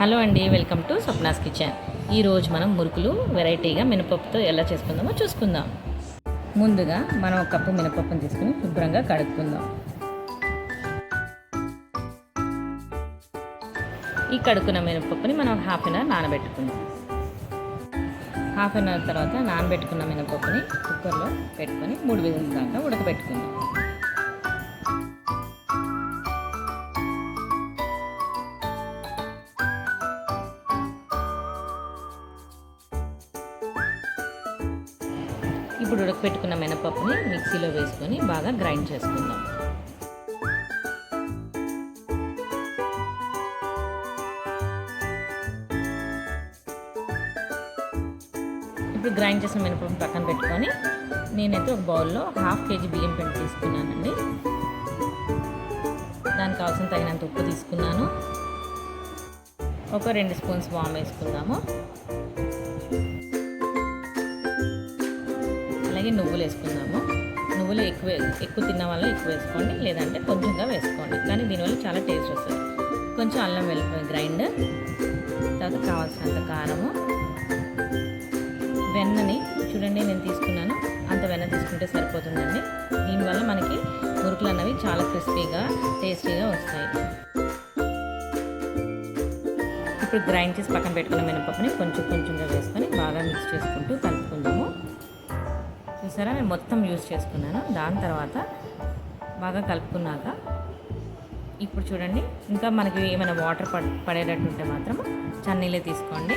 Hello అండి welcome to Swapna's kitchen. ఈరోజు మనం మురుకులు వెరైటీగా మినపప్పుతో ఎలా చేసుకుందామో చూసుకుందాం. ముందుగా మనం ఒక కప్పు మినపప్పును తీసుకుని శుభ్రంగా కడుక్కుందాం. ఈ కడుక్కున్న మినపప్పుని మనం హాఫ్ అన్ అవర్ నానబెట్టుకుందాం. హాఫ్ అన్ అవర్ తర్వాత నానబెట్టుకున్న మినపప్పుని కుక్కర్లో పెట్టుకొని మూడు విధుల దాకా ఉడకబెట్టుకుందాం. ఇప్పుడు ఉడకపెట్టుకున్న మినపప్పుని మిక్సీలో వేసుకొని బాగా గ్రైండ్ చేసుకుందాం. ఇప్పుడు గ్రైండ్ చేసిన మినపప్పు పక్కన పెట్టుకొని నేనైతే ఒక బౌల్లో హాఫ్ కేజీ బియ్యం పిండి తీసుకున్నానండి. దానికి కావాల్సిన తగినంత ఉప్పు తీసుకున్నాను. ఒక రెండు స్పూన్స్ వామ్ వేసుకుందాము. అలాగే నువ్వులు వేసుకుందాము. నువ్వులు ఎక్కువ ఎక్కువ తిన్న వాళ్ళు ఎక్కువ వేసుకోండి లేదంటే కొంచెంగా వేసుకోండి. కానీ దీనివల్ల చాలా టేస్ట్ వస్తుంది. కొంచెం అల్లం వెళ్ళిపోయి గ్రైండర్ తర్వాత కావాల్సినంత కారము. వెన్నని చూడండి నేను తీసుకున్నాను. అంత వెన్న తీసుకుంటే సరిపోతుందండి. దీనివల్ల మనకి మురుకులు అన్నవి చాలా క్రిస్పీగా టేస్టీగా వస్తాయి. ఇప్పుడు గ్రైండ్ చేసి పక్కన పెట్టుకున్న మినపప్పుని కొంచెం కొంచెంగా వేసుకొని బాగా మిక్స్ చేసుకుంటూ కలిపి చూసారా? నేను మొత్తం యూజ్ చేసుకున్నాను. దాని తర్వాత బాగా కలుపుకున్నాక ఇప్పుడు చూడండి ఇంకా మనకి ఏమైనా వాటర్ పడేటట్టు ఉంటే మాత్రం చన్నీళ్ళే తీసుకోండి.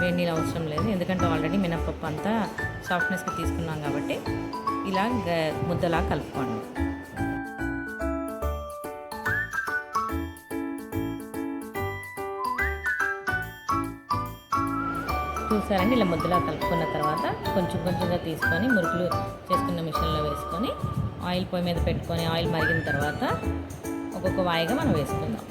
వేడి నీళ్ళు అవసరం లేదు. ఎందుకంటే ఆల్రెడీ మినపప్పు అంతా సాఫ్ట్నెస్గా తీసుకున్నాం కాబట్టి ఇలా గ- ముద్దలా కలుపుకోండి. చూసారండి. ఇలా ముద్దలా కలుపుకున్న తర్వాత కొంచెం కొంచెంగా తీసుకొని మురుకులు చేసుకున్న మిషన్లో వేసుకొని ఆయిల్ పొయ్యి మీద పెట్టుకొని ఆయిల్ మరిగిన తర్వాత ఒక్కొక్క వాయిగా మనం వేసుకుందాం.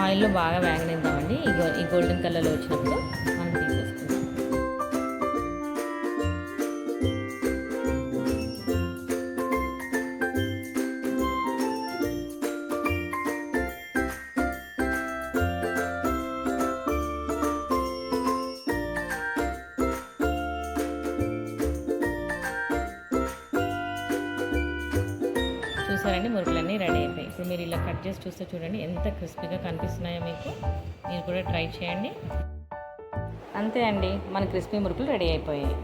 ఆయిల్లో బాగా వేగనిద్దామండి. ఈ గో- ఈ గోల్డెన్ కలర్లో వచ్చినప్పుడు చూసారండి మురుకులన్నీ రెడీ అయిపోయాయి. ఇప్పుడు మీరు ఇలా కట్ చేసి చూస్తే చూడండి ఎంత క్రిస్పీగా కనిపిస్తున్నాయో మీకు. మీరు కూడా ట్రై చేయండి. అంతే అండి మన క్రిస్పీ మురుకులు రెడీ అయిపోయాయి.